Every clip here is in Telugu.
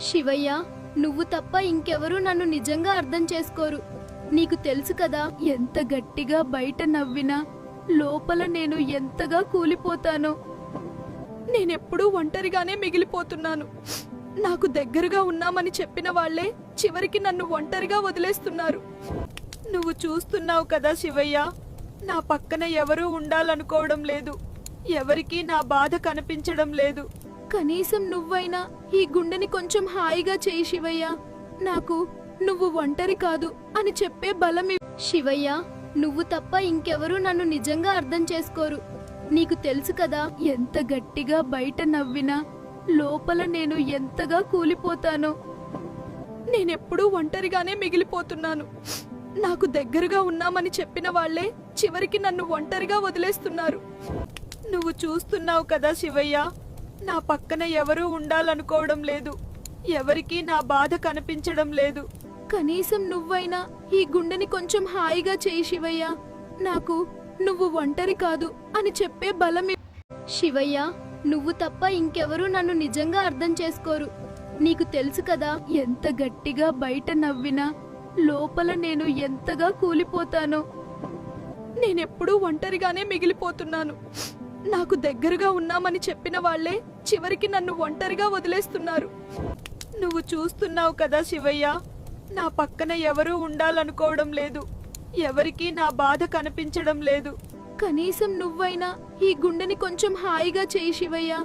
శివయ్య నువ్వు తప్ప ఇంకెవరూ నన్ను నిజంగా అర్థం చేసుకోరు. నీకు తెలుసు కదా ఎంత గట్టిగా బయట నవ్వినా లోపల నేను ఎంతగా కూలిపోతానో. నేనెప్పుడూ ఒంటరిగానే మిగిలిపోతున్నాను. నాకు దగ్గరగా ఉన్నామని చెప్పిన వాళ్ళే చివరికి నన్ను ఒంటరిగా వదిలేస్తున్నారు. నువ్వు చూస్తున్నావు కదా శివయ్య నా పక్కన ఎవరూ ఉండాలనుకోవడం లేదు. ఎవరికీ నా బాధ కనిపించడం లేదు. కనీసం నువ్వైనా ఈ గుండెని కొంచెం హాయిగా చేయి శివయ్య. నాకు నువ్వు ఒంటరి కాదు అని చెప్పే బలం శివయ్య నువ్వు తప్ప ఇంకెవరూ నన్ను నిజంగా అర్థం చేసుకోరు. నీకు తెలుసు కదా ఎంత గట్టిగా బయట నవ్వినా లోపల నేను ఎంతగా కూలిపోతానో. నేనెప్పుడూ ఒంటరిగానే మిగిలిపోతున్నాను. నాకు దగ్గరగా ఉన్నామని చెప్పిన వాళ్ళే చివరికి నన్ను ఒంటరిగా వదిలేస్తున్నారు. నువ్వు చూస్తున్నావు కదా శివయ్య నా పక్కన ఎవరూ ఉండాలనుకోవడం లేదు. ఎవరికీ నా బాధ కనిపించడం లేదు. కనీసం నువ్వైనా ఈ గుండెని కొంచెం హాయిగా చేయి శివయ్య. నాకు నువ్వు ఒంటరి కాదు అని చెప్పే బలం శివయ్య నువ్వు తప్ప ఇంకెవరూ నన్ను నిజంగా అర్థం చేసుకోరు. నీకు తెలుసు కదా ఎంత గట్టిగా బయట నవ్వినా లోపల నేను ఎంతగా కూలిపోతానో. నేనెప్పుడూ ఒంటరిగానే మిగిలిపోతున్నాను. నాకు దగ్గరగా ఉన్నామని చెప్పిన వాళ్ళే చివరికి నన్ను ఒంటరిగా వదిలేస్తున్నారు. నువ్వు చూస్తున్నావు కదా శివయ్య నా పక్కన ఎవరూ ఉండాలనుకోవడం లేదు. ఎవరికీ నా బాధ కనిపించడం లేదు. కనీసం నువ్వైనా ఈ గుండెని కొంచెం హాయిగా చేయి శివయ్య.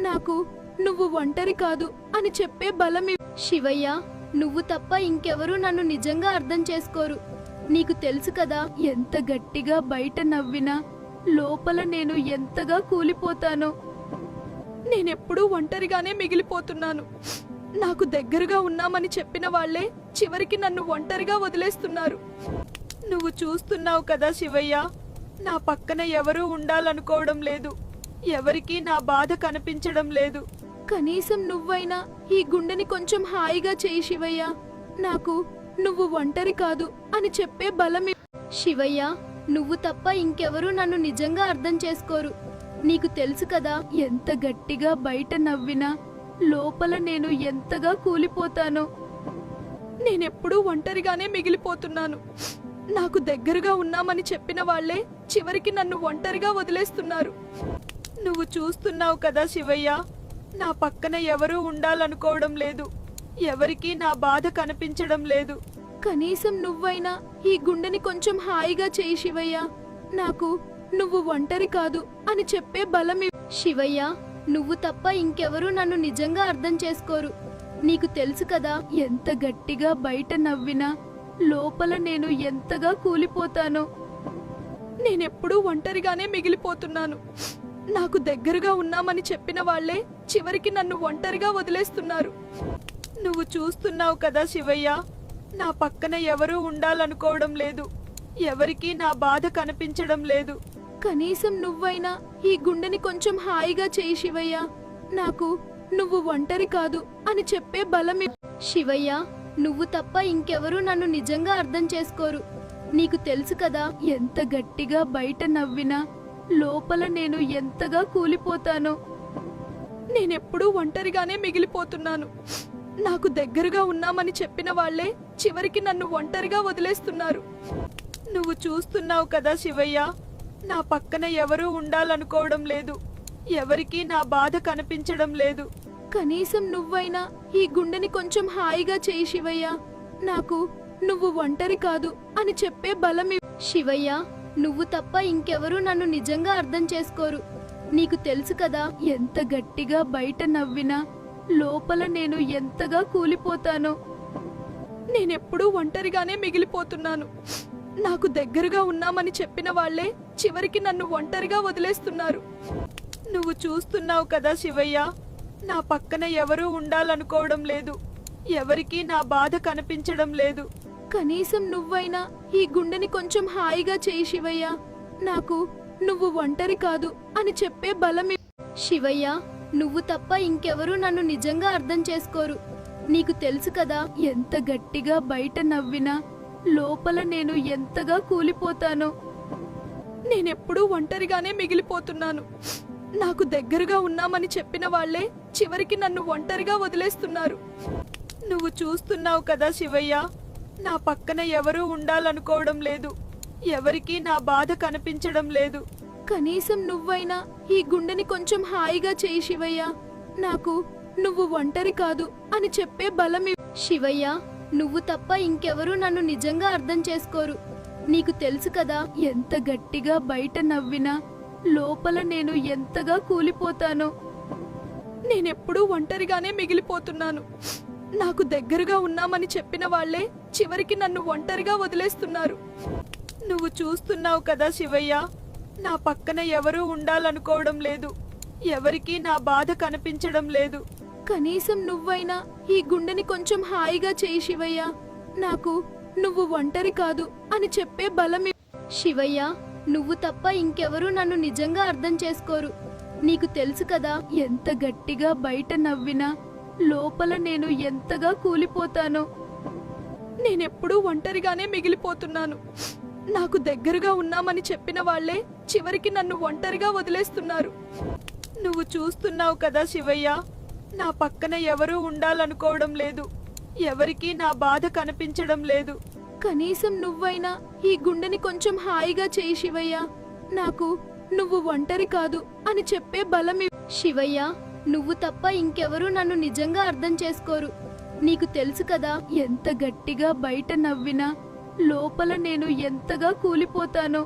నాకు నువ్వు ఒంటరి కాదు అని చెప్పే బలం శివయ్య నువ్వు తప్ప ఇంకెవరూ నన్ను నిజంగా అర్థం చేసుకోరు. నీకు తెలుసు కదా ఎంత గట్టిగా బయట నవ్వినా లోపల నేను ఎంతగా కూలిపోతానో. నేనెప్పుడూ ఒంటరిగానే మిగిలిపోతున్నాను. నాకు దగ్గరగా ఉన్నామని చెప్పిన వాళ్ళే చివరికి నన్ను ఒంటరిగా వదిలేస్తున్నారు. నువ్వు చూస్తున్నావు కదా శివయ్య నా పక్కన ఎవరూ ఉండాలనుకోవడం లేదు. ఎవరికీ నా బాధ కనిపించడం లేదు. కనీసం నువ్వైనా ఈ గుండెని కొంచెం హాయిగా చేయి శివయ్య. నాకు నువ్వు ఒంటరి కాదు అని చెప్పే బలం శివయ్య నువ్వు తప్ప ఇంకెవరూ నన్ను నిజంగా అర్థం చేసుకోరు. నీకు తెలుసు కదా ఎంత గట్టిగా బయట నవ్వినా లోపల నేను ఎంతగా కూలిపోతానో. నేనెప్పుడూ ఒంటరిగానే మిగిలిపోతున్నాను. నాకు దగ్గరగా ఉన్నామని చెప్పిన వాళ్ళే చివరికి నన్ను ఒంటరిగా వదిలేస్తున్నారు. నువ్వు చూస్తున్నావు కదా శివయ్య నా పక్కన ఎవరూ ఉండాలనుకోవడం లేదు. ఎవరికీ నా బాధ కనిపించడం లేదు. కనీసం నువ్వైనా ఈ గుండెని కొంచెం హాయిగా చేయి శివయ్య. నాకు నువ్వు ఒంటరి కాదు అని చెప్పే బలం శివయ్య నువ్వు తప్ప ఇంకెవరూ నన్ను నిజంగా అర్థం చేసుకోరు. నీకు తెలుసు కదా ఎంత గట్టిగా బయట నవ్వినా లోపల నేను ఎంతగా కూలిపోతానో. నేనెప్పుడూ ఒంటరిగానే మిగిలిపోతున్నాను. నాకు దగ్గరగా ఉన్నామని చెప్పిన వాళ్ళే చివరికి నన్ను ఒంటరిగా వదిలేస్తున్నారు. నువ్వు చూస్తున్నావు కదా శివయ్య నా పక్కన ఎవరూ ఉండాలనుకోవడం లేదు. ఎవరికీ నా బాధ కనిపించడం లేదు. కనీసం నువ్వైనా ఈ గుండెని కొంచెం హాయిగా చేయి శివయ్య. నాకు నువ్వు ఒంటరి కాదు అని చెప్పే బలం శివయ్య నువ్వు తప్ప ఇంకెవరూ నన్ను నిజంగా అర్థం చేసుకోరు. నీకు తెలుసు కదా ఎంత గట్టిగా బయట నవ్వినా లోపల నేను ఎంతగా కూలిపోతానో. నేనెప్పుడూ ఒంటరిగానే మిగిలిపోతున్నాను. నాకు దగ్గరగా ఉన్నామని చెప్పిన వాళ్ళే చివరికి నన్ను ఒంటరిగా వదిలేస్తున్నారు. నువ్వు చూస్తున్నావు కదా శివయ్య నా పక్కన ఎవరూ ఉండాలనుకోవడం లేదు. ఎవరికీ నా బాధ కనిపించడం లేదు. కనీసం నువ్వైనా ఈ గుండెని కొంచెం హాయిగా చేయి శివయ్య. నాకు నువ్వు ఒంటరి కాదు అని చెప్పే బలం శివయ్య నువ్వు తప్ప ఇంకెవరూ నన్ను నిజంగా అర్థం చేసుకోరు. నీకు తెలుసు కదా ఎంత గట్టిగా బయట నవ్వినా లోపల నేను ఎంతగా కూలిపోతానో. నేనెప్పుడూ ఒంటరిగానే మిగిలిపోతున్నాను. నాకు దగ్గరగా ఉన్నామని చెప్పిన వాళ్ళే చివరికి నన్ను ఒంటరిగా వదిలేస్తున్నారు. నువ్వు చూస్తున్నావు కదా శివయ్య నా పక్కన ఎవరూ ఉండాలనుకోవడం లేదు. ఎవరికీ నా బాధ కనిపించడం లేదు. కనీసం నువ్వైనా ఈ గుండెని కొంచెం హాయిగా చేయి శివయ్య. నాకు నువ్వు ఒంటరి కాదు అని చెప్పే బలం శివయ్య నువ్వు తప్ప ఇంకెవరూ నన్ను నిజంగా అర్థం చేసుకోరు. నీకు తెలుసు కదా ఎంత గట్టిగా బయట నవ్వినా లోపల నేను ఎంతగా కూలిపోతానో. నేనెప్పుడూ ఒంటరిగానే మిగిలిపోతున్నాను. నాకు దగ్గరగా ఉన్నామని చెప్పిన వాళ్ళే చివరికి నన్ను ఒంటరిగా వదిలేస్తున్నారు. నువ్వు చూస్తున్నావు కదా శివయ్య నా పక్కన ఎవరూ ఉండాలనుకోవడం లేదు. ఎవరికీ నా బాధ కనిపించడం లేదు. కనీసం నువ్వైనా ఈ గుండెని కొంచెం హాయిగా చేయి శివయ్య. నాకు నువ్వు ఒంటరి కాదు అని చెప్పే బలం శివయ్య నువ్వు తప్ప ఇంకెవరూ నన్ను నిజంగా అర్థం చేసుకోరు. నీకు తెలుసు కదా ఎంత గట్టిగా బయట నవ్వినా లోపల నేను ఎంతగా కూలిపోతానో. నేనెప్పుడూ ఒంటరిగానే మిగిలిపోతున్నాను. నాకు దగ్గరగా ఉన్నామని చెప్పిన వాళ్ళే చివరికి నన్ను ఒంటరిగా వదిలేస్తున్నారు. నువ్వు చూస్తున్నావు కదా శివయ్య నా పక్కన ఎవరూ ఉండాలనుకోవడం లేదు. ఎవరికీ నా బాధ కనిపించడం లేదు. కనీసం నువ్వైనా ఈ గుండెని కొంచెం హాయిగా చేయి శివయ్య. నాకు నువ్వు ఒంటరి కాదు అని చెప్పే బలం శివయ్య నువ్వు తప్ప ఇంకెవరూ నన్ను నిజంగా అర్థం చేసుకోరు. నీకు తెలుసు కదా ఎంత గట్టిగా బయట నవ్వినా లోపల నేను ఎంతగా కూలిపోతానో. నేనెప్పుడూ ఒంటరిగానే మిగిలిపోతున్నాను. నాకు దగ్గరగా ఉన్నామని చెప్పిన వాళ్ళే చివరికి నన్ను ఒంటరిగా వదిలేస్తున్నారు. నువ్వు చూస్తున్నావు కదా శివయ్య నా పక్కన ఎవరూ ఉండాలనుకోవడం లేదు. ఎవరికీ నా బాధ కనిపించడం లేదు. కనీసం నువ్వైనా ఈ గుండెని కొంచెం హాయిగా చేయి శివయ్య. నాకు నువ్వు ఒంటరి కాదు అని చెప్పే బలం శివయ్య నువ్వు తప్ప ఇంకెవరూ నన్ను నిజంగా అర్థం చేసుకోరు. నీకు తెలుసు కదా ఎంత గట్టిగా బయట నవ్వినా లోపల నేను ఎంతగా కూలిపోతానో.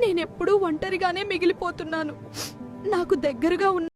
నేనెప్పుడూ ఒంటరిగానే మిగిలిపోతున్నాను. నాకు దగ్గరగా ఉన్న